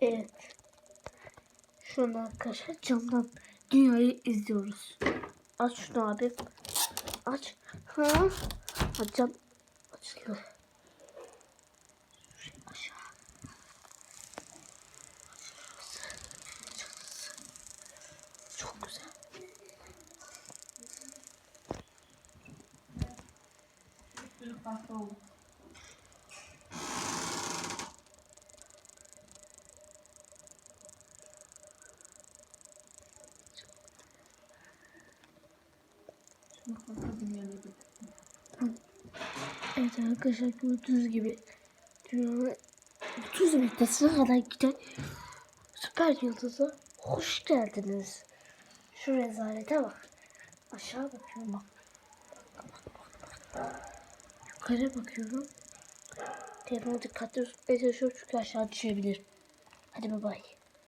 Evet. Şu an arkadaşlar camdan dünyayı izliyoruz. Aç şunu abi. Aç. Ha? Cam açılıyor. Çok güzel. Evet arkadaşlar gördüğünüz gibi dünyanın 30 metresine kadar giden süper yıldıza hoş geldiniz. Şu rezalete bak. Aşağı bakıyorum bak. Yukarı bakıyorum. Telefonu dikkatli tutmaya çalışıyorum çünkü aşağı düşebilir. Hadi bay bay.